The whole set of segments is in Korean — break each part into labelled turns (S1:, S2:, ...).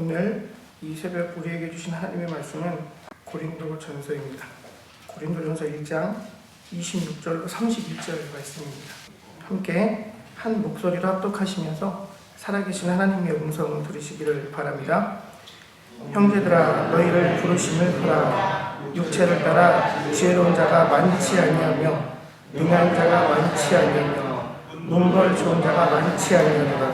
S1: 오늘 이 새벽 우리에게 주신 하나님의 말씀은 고린도 전서입니다. 고린도 전서 1장 26절로 31절 말씀입니다. 함께 한 목소리로 합독하시면서 살아계신 하나님의 음성을 들으시기를 바랍니다. 형제들아 너희를 부르심을 보라 육체를 따라 지혜로운 자가 많지 아니하며 능한 자가 많지 아니하며 문벌 좋은 자가 많지 아니하노라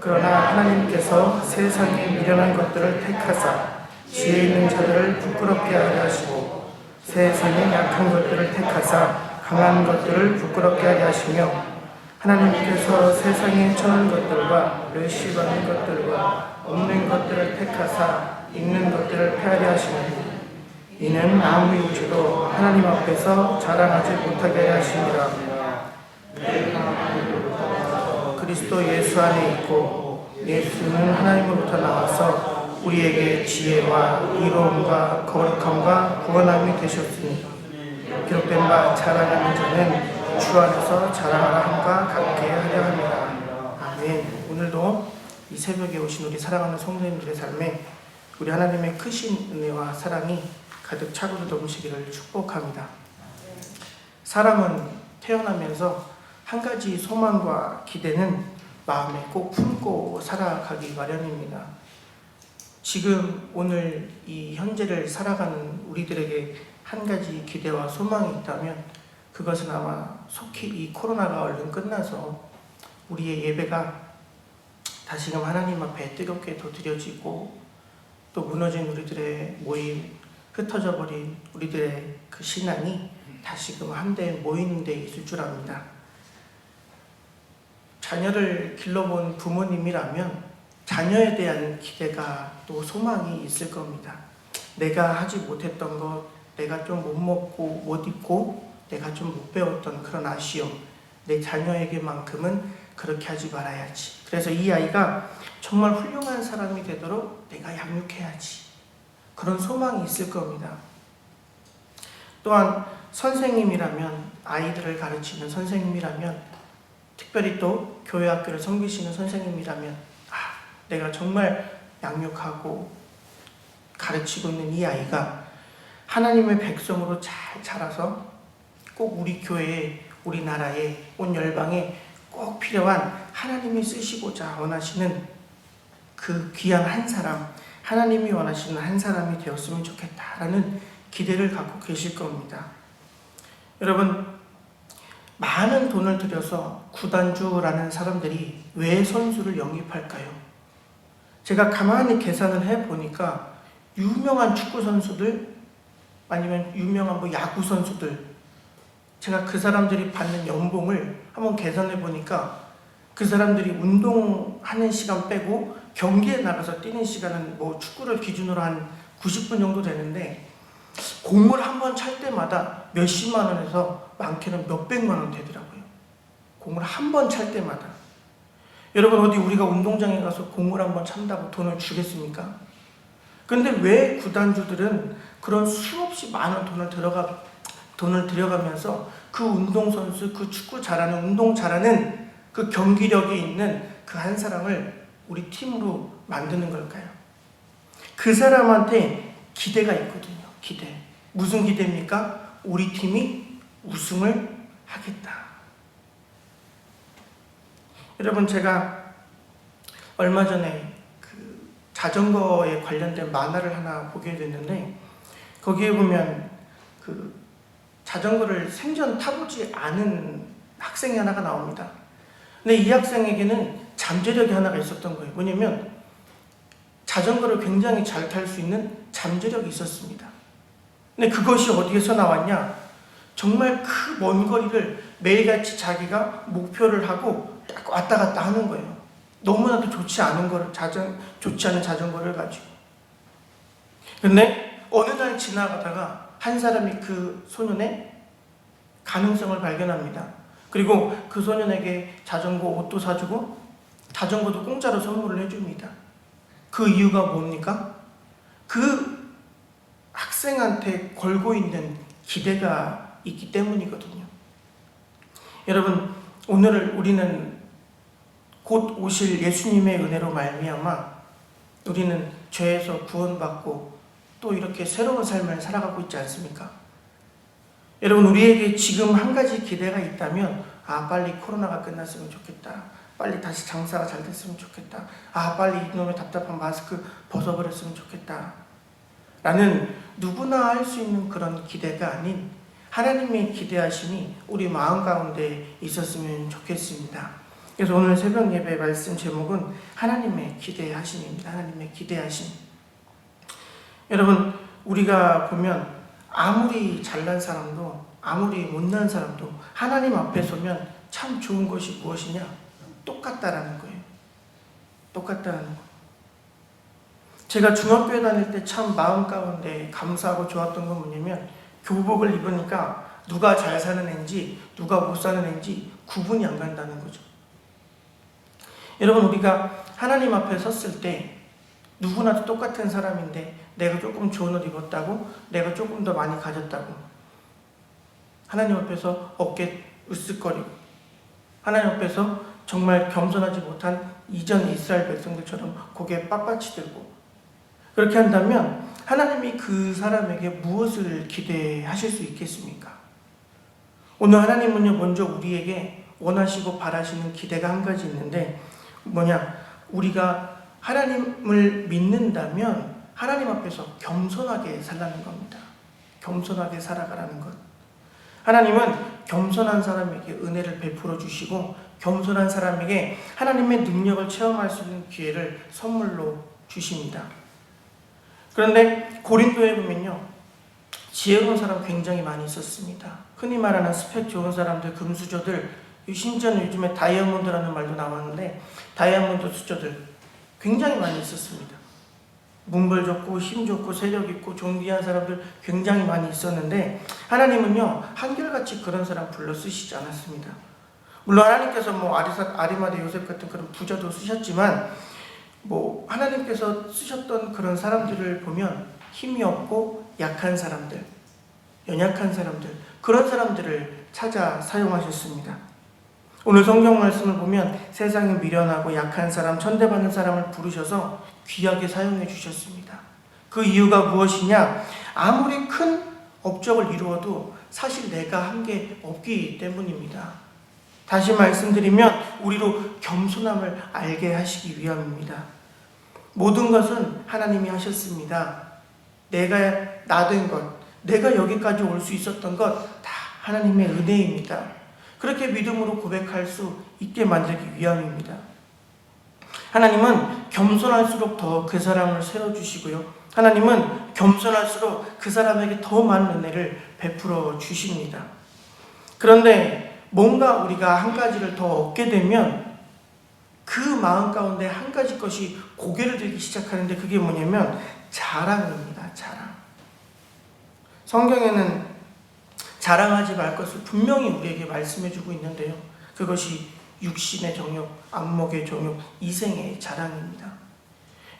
S1: 그러나 하나님께서 세상에 미련한 것들을 택하사 지혜 있는 자들을 부끄럽게 하려 하시고 세상에 약한 것들을 택하사 강한 것들을 부끄럽게 하려 하시며 하나님께서 세상에 천한 것들과 멸시받는 것들과 없는 것들을 택하사 있는 것들을 폐하려 하시니 이는 아무 육체도 하나님 앞에서 자랑하지 못하게 하심이라 그리스도 예수 안에 있고 예수는 하나님으로부터 나와서 우리에게 지혜와 이로움과 거룩함과 구원함이 되셨으니 기록된 바 자랑하는 자는 주 안에서 자랑하라 함과 같게 하려 합니다. 아멘. 오늘도 이 새벽에 오신 우리 사랑하는 성도님들의 삶에 우리 하나님의 크신 은혜와 사랑이 가득 차고 넘치기를 축복합니다. 사람은 태어나면서 한 가지 소망과 기대는 마음에 꼭 품고 살아가기 마련입니다. 지금 오늘 이 현재를 살아가는 우리들에게 한 가지 기대와 소망이 있다면 그것은 아마 속히 이 코로나가 얼른 끝나서 우리의 예배가 다시금 하나님 앞에 뜨겁게 더 드려지고 또 무너진 우리들의 모임, 흩어져 버린 우리들의 그 신앙이 다시금 한데 모이는 데 있을 줄 압니다. 자녀를 길러본 부모님이라면 자녀에 대한 기대가 또 소망이 있을 겁니다. 내가 하지 못했던 것, 내가 좀 못 먹고 못 입고 내가 좀 못 배웠던 그런 아쉬움, 내 자녀에게만큼은 그렇게 하지 말아야지. 그래서 이 아이가 정말 훌륭한 사람이 되도록 내가 양육해야지. 그런 소망이 있을 겁니다. 또한 선생님이라면 아이들을 가르치는 선생님이라면 특별히 또 교회 학교를 섬기시는 선생님이라면 아, 내가 정말 양육하고 가르치고 있는 이 아이가 하나님의 백성으로 잘 자라서 꼭 우리 교회에 우리나라에 온 열방에 꼭 필요한 하나님이 쓰시고자 원하시는 그 귀한 한 사람 하나님이 원하시는 한 사람이 되었으면 좋겠다라는 기대를 갖고 계실 겁니다. 여러분 많은 돈을 들여서 구단주라는 사람들이 왜 선수를 영입할까요? 제가 가만히 계산을 해 보니까 유명한 축구 선수들 아니면 유명한 뭐 야구 선수들 제가 그 사람들이 받는 연봉을 한번 계산해 보니까 그 사람들이 운동하는 시간 빼고 경기에 나가서 뛰는 시간은 뭐 축구를 기준으로 한 90분 정도 되는데 공을 한 번 찰 때마다 몇십만 원에서 많게는 몇백만 원 되더라고요. 공을 한 번 찰 때마다. 여러분 어디 우리가 운동장에 가서 공을 한 번 찬다고 돈을 주겠습니까? 근데 왜 구단주들은 그런 수없이 많은 돈을 들어가 돈을 들여가면서 그 운동선수, 그 축구 잘하는 운동 잘하는 그 경기력이 있는 그 한 사람을 우리 팀으로 만드는 걸까요? 그 사람한테 기대가 있거든요. 기대. 무슨 기대입니까? 우리 팀이 우승을 하겠다. 여러분 제가 얼마 전에 그 자전거에 관련된 만화를 하나 보게 됐는데 거기에 보면 그 자전거를 생전 타보지 않은 학생이 하나가 나옵니다. 근데 이 학생에게는 잠재력이 하나가 있었던 거예요. 뭐냐면 자전거를 굉장히 잘 탈 수 있는 잠재력이 있었습니다. 근데 그것이 어디에서 나왔냐? 정말 그 먼 거리를 매일같이 자기가 목표를 하고 딱 왔다 갔다 하는 거예요. 너무나도 좋지 않은 거를 자전 좋지 않은 자전거를 가지고. 근데 어느 날 지나가다가 한 사람이 그 소년의 가능성을 발견합니다. 그리고 그 소년에게 자전거 옷도 사주고 자전거도 공짜로 선물을 해줍니다. 그 이유가 뭡니까? 그 학생한테 걸고 있는 기대가 있기 때문이거든요. 여러분, 오늘 우리는 곧 오실 예수님의 은혜로 말미암아 우리는 죄에서 구원받고 또 이렇게 새로운 삶을 살아가고 있지 않습니까? 여러분 우리에게 지금 한 가지 기대가 있다면 아 빨리 코로나가 끝났으면 좋겠다. 빨리 다시 장사가 잘 됐으면 좋겠다. 아 빨리 이놈의 답답한 마스크 벗어버렸으면 좋겠다. 라는 누구나 할 수 있는 그런 기대가 아닌 하나님의 기대하심이 우리 마음 가운데 있었으면 좋겠습니다. 그래서 오늘 새벽 예배 말씀 제목은 하나님의 기대하심입니다. 하나님의 기대하심. 여러분 우리가 보면 아무리 잘난 사람도 아무리 못난 사람도 하나님 앞에 서면 참 좋은 것이 무엇이냐? 똑같다라는 거예요. 똑같다라는 거. 제가 중학교에 다닐 때 참 마음 가운데 감사하고 좋았던 건 뭐냐면 교복을 입으니까 누가 잘 사는 애인지 누가 못 사는 애인지 구분이 안 간다는 거죠. 여러분 우리가 하나님 앞에 섰을 때 누구나도 똑같은 사람인데 내가 조금 좋은 옷 입었다고 내가 조금 더 많이 가졌다고 하나님 앞에서 어깨 으쓱거리고 하나님 앞에서 정말 겸손하지 못한 이전 이스라엘 백성들처럼 고개 빳빳이 들고 그렇게 한다면 하나님이 그 사람에게 무엇을 기대하실 수 있겠습니까? 오늘 하나님은요 먼저 우리에게 원하시고 바라시는 기대가 한 가지 있는데 뭐냐 우리가 하나님을 믿는다면 하나님 앞에서 겸손하게 살라는 겁니다. 겸손하게 살아가라는 것. 하나님은 겸손한 사람에게 은혜를 베풀어 주시고 겸손한 사람에게 하나님의 능력을 체험할 수 있는 기회를 선물로 주십니다. 그런데 고린도에 보면요. 지혜로운 사람 굉장히 많이 있었습니다. 흔히 말하는 스펙 좋은 사람들, 금수저들, 심지어는 요즘에 다이아몬드라는 말도 나왔는데 다이아몬드 수저들 굉장히 많이 있었습니다. 문벌 좋고 힘 좋고 세력 있고 존귀한 사람들 굉장히 많이 있었는데 하나님은요 한결같이 그런 사람 불러 쓰시지 않았습니다. 물론 하나님께서 뭐 아리사 아리마대 요셉 같은 그런 부자도 쓰셨지만 뭐 하나님께서 쓰셨던 그런 사람들을 보면 힘이 없고 약한 사람들, 연약한 사람들 그런 사람들을 찾아 사용하셨습니다. 오늘 성경 말씀을 보면 세상에 미련하고 약한 사람, 천대받는 사람을 부르셔서 귀하게 사용해 주셨습니다. 그 이유가 무엇이냐? 아무리 큰 업적을 이루어도 사실 내가 한 게 없기 때문입니다. 다시 말씀드리면 우리로 겸손함을 알게 하시기 위함입니다. 모든 것은 하나님이 하셨습니다. 내가 나된 것, 내가 여기까지 올 수 있었던 것 다 하나님의 은혜입니다. 그렇게 믿음으로 고백할 수 있게 만들기 위함입니다. 하나님은 겸손할수록 더 그 사람을 세워주시고요. 하나님은 겸손할수록 그 사람에게 더 많은 은혜를 베풀어 주십니다. 그런데 뭔가 우리가 한 가지를 더 얻게 되면 그 마음 가운데 한 가지 것이 고개를 들기 시작하는데 그게 뭐냐면 자랑입니다. 자랑. 성경에는 자랑하지 말 것을 분명히 우리에게 말씀해 주고 있는데요. 그것이 육신의 정욕, 안목의 정욕, 이생의 자랑입니다.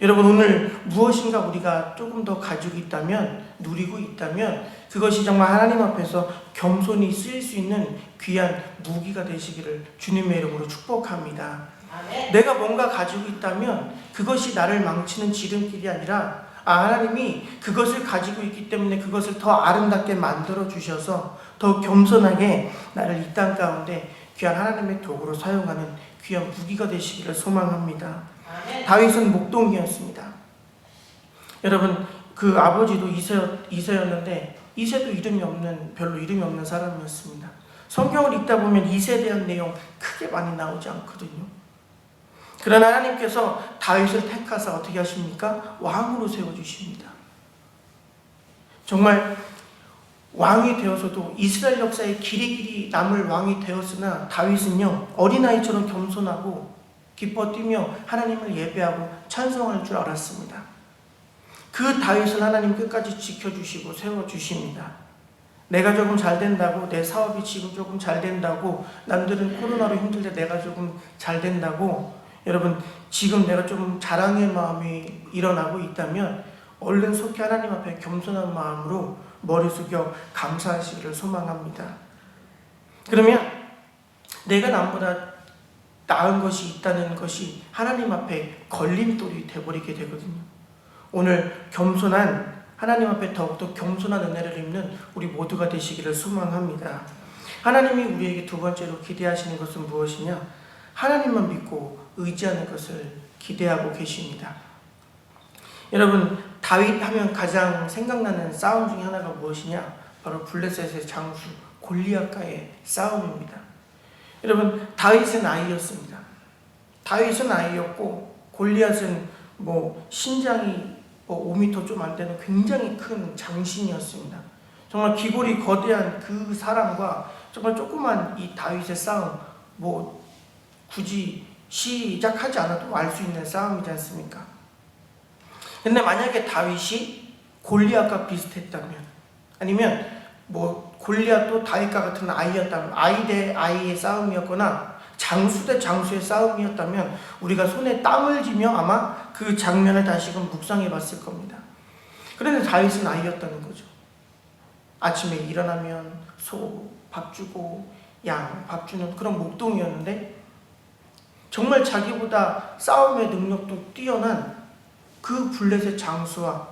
S1: 여러분 오늘 무엇인가 우리가 조금 더 가지고 있다면 누리고 있다면 그것이 정말 하나님 앞에서 겸손히 쓰일 수 있는 귀한 무기가 되시기를 주님의 이름으로 축복합니다.
S2: 아멘.
S1: 내가 뭔가 가지고 있다면 그것이 나를 망치는 지름길이 아니라 아, 하나님이 그것을 가지고 있기 때문에 그것을 더 아름답게 만들어 주셔서 더 겸손하게 나를 이 땅 가운데 귀한 하나님의 도구로 사용하는 귀한 무기가 되시기를 소망합니다.
S2: 아멘.
S1: 다윗은 목동이었습니다. 여러분 그 아버지도 이세였, 이세였는데 이세도 이름이 없는 별로 이름이 없는 사람이었습니다. 성경을 읽다 보면 이세에 대한 내용 크게 많이 나오지 않거든요. 그러나 하나님께서 다윗을 택하사 어떻게 하십니까? 왕으로 세워주십니다. 정말 왕이 되어서도 이스라엘 역사에 길이 길이 남을 왕이 되었으나 다윗은요 어린아이처럼 겸손하고 기뻐 뛰며 하나님을 예배하고 찬송할 줄 알았습니다. 그 다윗을 하나님 끝까지 지켜주시고 세워주십니다. 내가 조금 잘 된다고 내 사업이 지금 조금 잘 된다고 남들은 코로나로 힘들 때 내가 조금 잘 된다고 여러분 지금 내가 좀 자랑의 마음이 일어나고 있다면 얼른 속히 하나님 앞에 겸손한 마음으로 머리 숙여 감사하시기를 소망합니다. 그러면 내가 남보다 나은 것이 있다는 것이 하나님 앞에 걸림돌이 되어버리게 되거든요. 오늘 겸손한 하나님 앞에 더욱더 겸손한 은혜를 입는 우리 모두가 되시기를 소망합니다. 하나님이 우리에게 두 번째로 기대하시는 것은 무엇이냐? 하나님만 믿고 의지하는 것을 기대하고 계십니다. 여러분 다윗 하면 가장 생각나는 싸움 중에 하나가 무엇이냐? 바로 블레셋의 장수 골리앗과의 싸움입니다. 여러분 다윗은 아이였습니다. 다윗은 아이였고 골리앗은 뭐 신장이 뭐 5m 좀 안 되는 굉장히 큰 장신이었습니다. 정말 기골이 거대한 그 사람과 정말 조그만 이 다윗의 싸움 뭐 굳이 시작하지 않아도 알 수 있는 싸움이지 않습니까? 근데 만약에 다윗이 골리앗과 비슷했다면 아니면 뭐 골리앗도 다윗과 같은 아이였다면 아이 대 아이의 싸움이었거나 장수 대 장수의 싸움이었다면 우리가 손에 땀을 쥐며 아마 그 장면을 다시금 묵상해 봤을 겁니다. 그런데 다윗은 아이였다는 거죠. 아침에 일어나면 소 밥 주고 양 밥 주는 그런 목동이었는데 정말 자기보다 싸움의 능력도 뛰어난 그 블레셋 장수와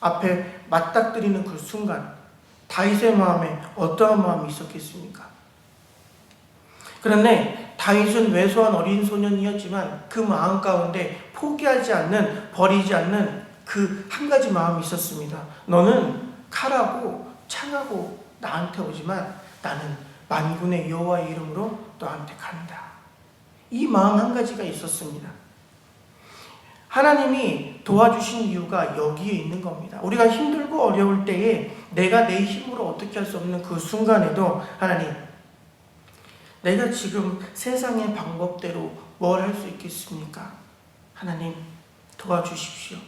S1: 앞에 맞닥뜨리는 그 순간 다윗의 마음에 어떠한 마음이 있었겠습니까? 그런데 다윗은 왜소한 어린 소년이었지만 그 마음 가운데 포기하지 않는 버리지 않는 그 한 가지 마음이 있었습니다. 너는 칼하고 창하고 나한테 오지만 나는 만군의 여호와의 이름으로 너한테 간다. 이 마음 한 가지가 있었습니다. 하나님이 도와주신 이유가 여기에 있는 겁니다. 우리가 힘들고 어려울 때에 내가 내 힘으로 어떻게 할 수 없는 그 순간에도 하나님, 내가 지금 세상의 방법대로 뭘 할 수 있겠습니까? 하나님, 도와주십시오.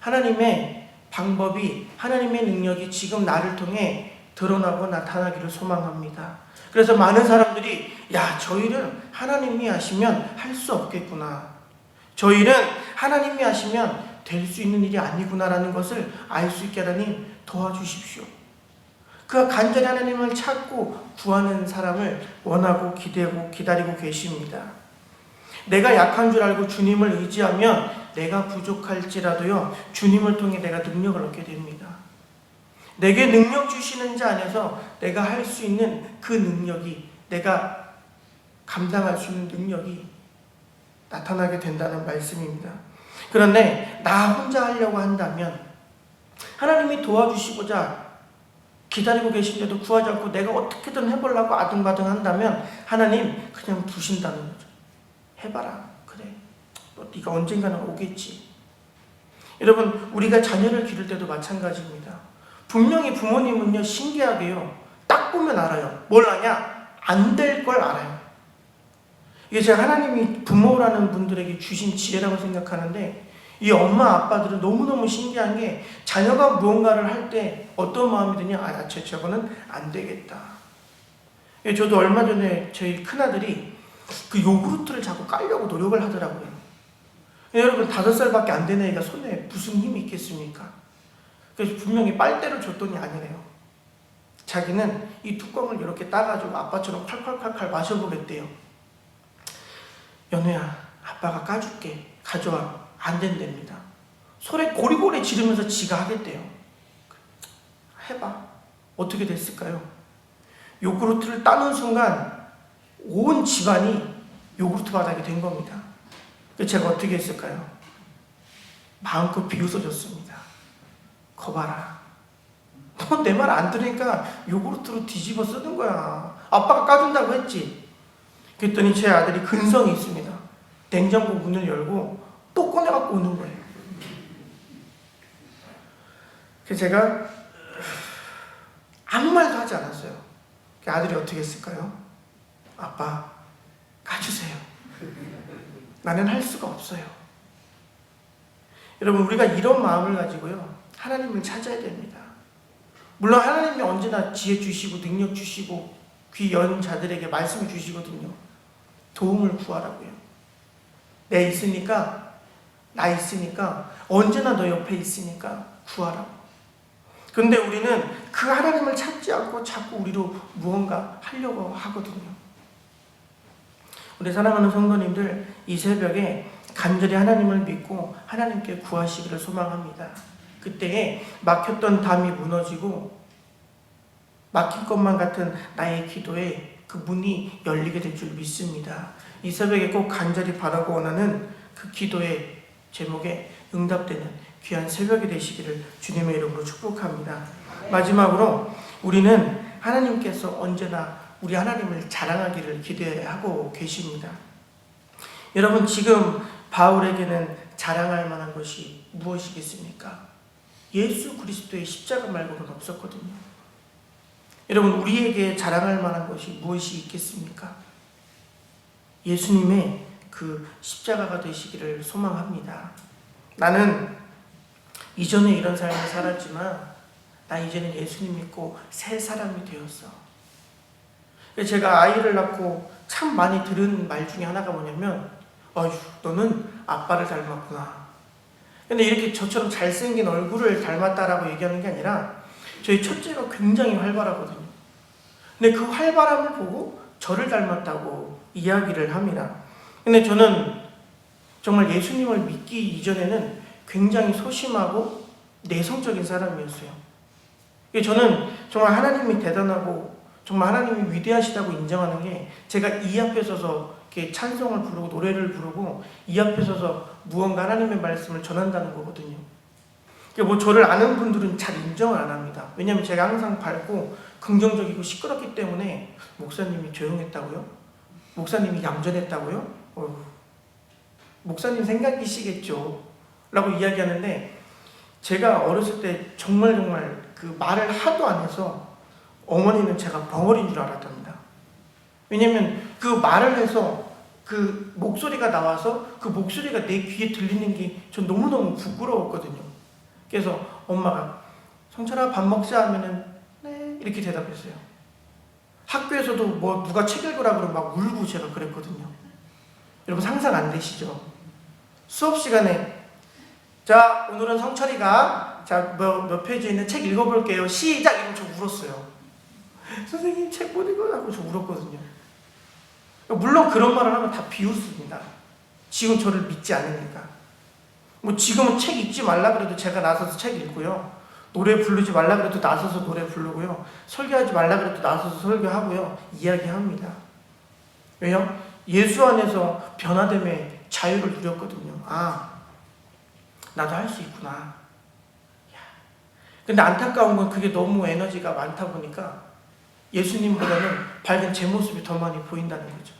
S1: 하나님의 방법이, 하나님의 능력이 지금 나를 통해 드러나고 나타나기를 소망합니다. 그래서 많은 사람들이, 야, 저 일은 하나님이 하시면 할 수 없겠구나. 저 일은 하나님이 하시면 될 수 있는 일이 아니구나라는 것을 알 수 있게 하나님 도와주십시오. 그가 간절히 하나님을 찾고 구하는 사람을 원하고 기대고 기다리고 계십니다. 내가 약한 줄 알고 주님을 의지하면 내가 부족할지라도요, 주님을 통해 내가 능력을 얻게 됩니다. 내게 능력 주시는 자 안에서 내가 할 수 있는 그 능력이, 내가 감당할 수 있는 능력이 나타나게 된다는 말씀입니다. 그런데 나 혼자 하려고 한다면 하나님이 도와주시고자 기다리고 계신데도 구하지 않고 내가 어떻게든 해보려고 아등바등 한다면 하나님 그냥 두신다는 거죠. 해봐라. 그래. 뭐 네가 언젠가는 오겠지. 여러분 우리가 자녀를 기를 때도 마찬가지입니다. 분명히 부모님은요 신기하게요. 딱 보면 알아요. 뭘 아냐? 안 될 걸 알아요. 이게 제가 하나님이 부모라는 분들에게 주신 지혜라고 생각하는데 이 엄마 아빠들은 너무너무 신기한 게 자녀가 무언가를 할 때 어떤 마음이 드냐? 아 저, 저거는 안 되겠다. 예, 저도 얼마 전에 저희 큰아들이 그 요구르트를 자꾸 깔려고 노력을 하더라고요. 예, 여러분 다섯 살밖에 안 된 애가 손에 무슨 힘이 있겠습니까? 그래서 분명히 빨대를 줬더니 아니래요. 자기는 이 뚜껑을 이렇게 따가지고 아빠처럼 칼칼칼칼 마셔보겠대요. 연우야 아빠가 까줄게. 가져와 안 된답니다. 소리 고리고리 지르면서 지가 하겠대요. 해봐. 어떻게 됐을까요? 요구르트를 따는 순간 온 집안이 요구르트 바닥이 된 겁니다. 제가 어떻게 했을까요? 마음껏 비웃어줬습니다. 거봐라. 너 내 말 안 들으니까 요구르트로 뒤집어 쓰는 거야. 아빠가 까준다고 했지. 그랬더니 제 아들이 근성이 있습니다. 냉장고 문을 열고 또 꺼내갖고 오는 거예요. 그래서 제가 아무 말도 하지 않았어요. 그 아들이 어떻게 했을까요? 아빠, 가주세요. 나는 할 수가 없어요. 여러분, 우리가 이런 마음을 가지고요. 하나님을 찾아야 됩니다. 물론 하나님이 언제나 지혜 주시고 능력 주시고 귀연 자들에게 말씀 주시거든요. 도움을 구하라고요. 내 있으니까, 나 있으니까, 언제나 너 옆에 있으니까 구하라고. 근데 우리는 그 하나님을 찾지 않고 자꾸 우리로 무언가 하려고 하거든요. 우리 사랑하는 성도님들 이 새벽에 간절히 하나님을 믿고 하나님께 구하시기를 소망합니다. 그때에 막혔던 담이 무너지고 막힌 것만 같은 나의 기도에 그 문이 열리게 될 줄 믿습니다. 이 새벽에 꼭 간절히 바라고 원하는 그 기도의 제목에 응답되는 귀한 새벽이 되시기를 주님의 이름으로 축복합니다. 마지막으로 우리는 하나님께서 언제나 우리 하나님을 자랑하기를 기대하고 계십니다. 여러분 지금 바울에게는 자랑할 만한 것이 무엇이겠습니까? 예수 그리스도의 십자가 말고는 없었거든요. 여러분 우리에게 자랑할 만한 것이 무엇이 있겠습니까? 예수님의 그 십자가가 되시기를 소망합니다. 나는 이전에 이런 삶을 살았지만 나 이제는 예수님 믿고 새 사람이 되었어. 제가 아이를 낳고 참 많이 들은 말 중에 하나가 뭐냐면 어휴 너는 아빠를 닮았구나. 근데 이렇게 저처럼 잘생긴 얼굴을 닮았다라고 얘기하는 게 아니라 저희 첫째가 굉장히 활발하거든요. 근데 그 활발함을 보고 저를 닮았다고 이야기를 합니다. 근데 저는 정말 예수님을 믿기 이전에는 굉장히 소심하고 내성적인 사람이었어요. 저는 정말 하나님이 대단하고 정말 하나님이 위대하시다고 인정하는 게 제가 이 앞에 서서 이렇게 찬송을 부르고 노래를 부르고 이 앞에 서서 무언가 하나님의 말씀을 전한다는 거거든요. 뭐 저를 아는 분들은 잘 인정을 안 합니다. 왜냐하면 제가 항상 밝고 긍정적이고 시끄럽기 때문에 목사님이 조용했다고요? 목사님이 얌전했다고요? 어휴, 목사님 생각이시겠죠. 라고 이야기하는데 제가 어렸을 때 정말 정말 그 말을 하도 안 해서 어머니는 제가 벙어리인 줄 알았답니다. 왜냐면 그 말을 해서 그 목소리가 나와서 그 목소리가 내 귀에 들리는 게 전 너무너무 부끄러웠거든요. 그래서 엄마가 성철아 밥 먹자 하면은 네 이렇게 대답했어요. 학교에서도 뭐 누가 책 읽으라 그러면 막 울고 제가 그랬거든요. 여러분 상상 안 되시죠? 수업 시간에 자 오늘은 성철이가 자몇 몇 페이지에 있는 책 읽어볼게요. 시작 이러면 저 울었어요. 선생님 책 못 읽어요 하고 저 울었거든요. 물론 그런 말을 하면 다 비웃습니다. 지금 저를 믿지 않으니까. 뭐 지금은 책 읽지 말라 그래도 제가 나서서 책 읽고요. 노래 부르지 말라 그래도 나서서 노래 부르고요. 설교하지 말라 그래도 나서서 설교하고요. 이야기합니다. 왜요? 예수 안에서 변화됨의 자유를 누렸거든요. 아, 나도 할 수 있구나. 야. 근데 안타까운 건 그게 너무 에너지가 많다 보니까 예수님보다는 밝은 제 모습이 더 많이 보인다는 거죠.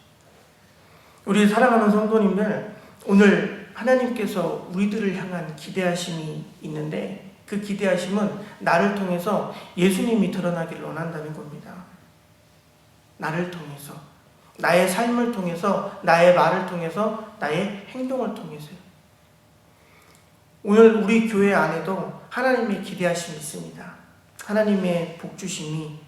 S1: 우리 사랑하는 성도님들, 오늘 하나님께서 우리들을 향한 기대하심이 있는데 그 기대하심은 나를 통해서 예수님이 드러나기를 원한다는 겁니다. 나를 통해서, 나의 삶을 통해서, 나의 말을 통해서, 나의 행동을 통해서요. 오늘 우리 교회 안에도 하나님의 기대하심이 있습니다. 하나님의 복주심이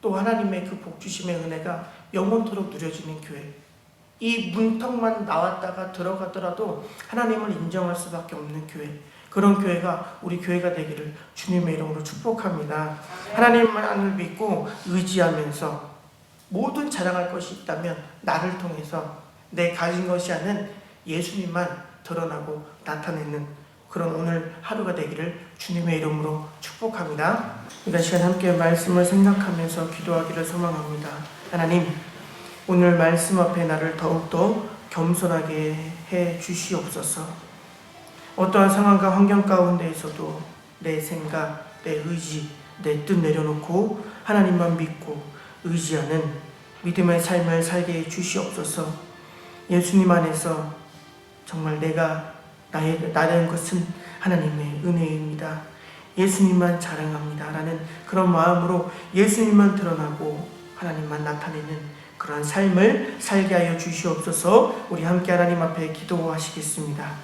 S1: 또 하나님의 그 복주심의 은혜가 영원토록 누려지는 교회. 이 문턱만 나왔다가 들어가더라도 하나님을 인정할 수밖에 없는 교회. 그런 교회가 우리 교회가 되기를 주님의 이름으로 축복합니다. 하나님만을 믿고 의지하면서 모든 자랑할 것이 있다면 나를 통해서 내 가진 것이 아닌 예수님만 드러나고 나타내는 그런 오늘 하루가 되기를 주님의 이름으로 축복합니다. 이번 시간 함께 말씀을 생각하면서 기도하기를 소망합니다. 하나님, 오늘 말씀 앞에 나를 더욱더 겸손하게 해 주시옵소서. 어떠한 상황과 환경 가운데에서도 내 생각, 내 의지, 내 뜻 내려놓고 하나님만 믿고 의지하는 믿음의 삶을 살게 해 주시옵소서. 예수님 안에서 정말 내가 나의 나는 것은 하나님의 은혜입니다. 예수님만 자랑합니다. 라는 그런 마음으로 예수님만 드러나고 하나님만 나타내는 그런 삶을 살게 하여 주시옵소서 우리 함께 하나님 앞에 기도하시겠습니다.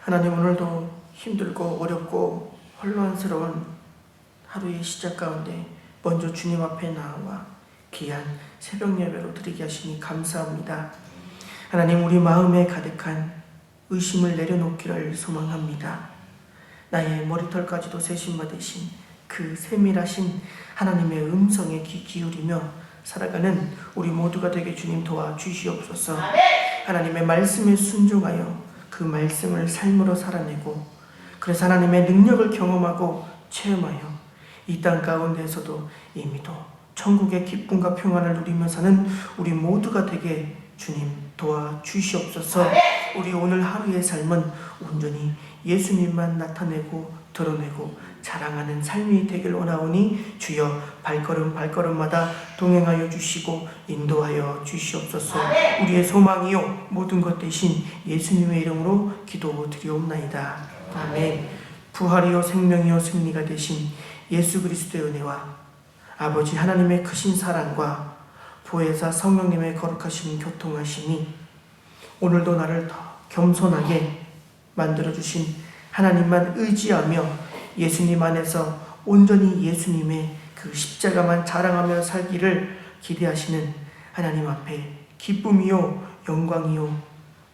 S1: 하나님 오늘도 힘들고 어렵고 혼란스러운 하루의 시작 가운데 먼저 주님 앞에 나와 귀한 새벽 예배로 드리게 하시니 감사합니다. 하나님 우리 마음에 가득한 의심을 내려놓기를 소망합니다. 나의 머리털까지도 세심 받으신 그 세밀하신 하나님의 음성에 귀 기울이며 살아가는 우리 모두가 되게 주님 도와 주시옵소서. 하나님의 말씀에 순종하여 그 말씀을 삶으로 살아내고 그래서 하나님의 능력을 경험하고 체험하여 이 땅 가운데에서도 이미도 천국의 기쁨과 평안을 누리며 사는 우리 모두가 되게 주님 도와 주시옵소서. 우리 오늘 하루의 삶은 온전히 예수님만 나타내고 드러내고 자랑하는 삶이 되길 원하오니 주여 발걸음 발걸음마다 동행하여 주시고 인도하여 주시옵소서. 우리의 소망이요 모든 것 대신 예수님의 이름으로 기도 드리옵나이다. 아멘. 부활이요 생명이요 승리가 되신 예수 그리스도의 은혜와 아버지 하나님의 크신 사랑과 보혜사 성령님의 거룩하신 교통하심이 오늘도 나를 더 겸손하게 만들어 주신 하나님만 의지하며 예수님 안에서 온전히 예수님의 그 십자가만 자랑하며 살기를 기대하시는 하나님 앞에 기쁨이요 영광이요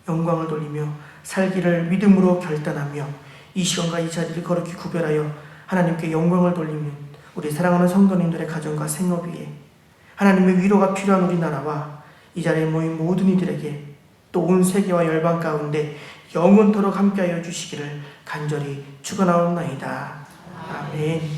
S1: 영광을 돌리며 살기를 믿음으로 결단하며 이 시간과 이 자리를 거룩히 구별하여 하나님께 영광을 돌리는 우리 사랑하는 성도님들의 가정과 생업 위에 하나님의 위로가 필요한 우리나라와 이 자리에 모인 모든 이들에게 또 온 세계와 열방 가운데 영원토록 함께하여 주시기를 간절히 축원하옵나이다. 아멘.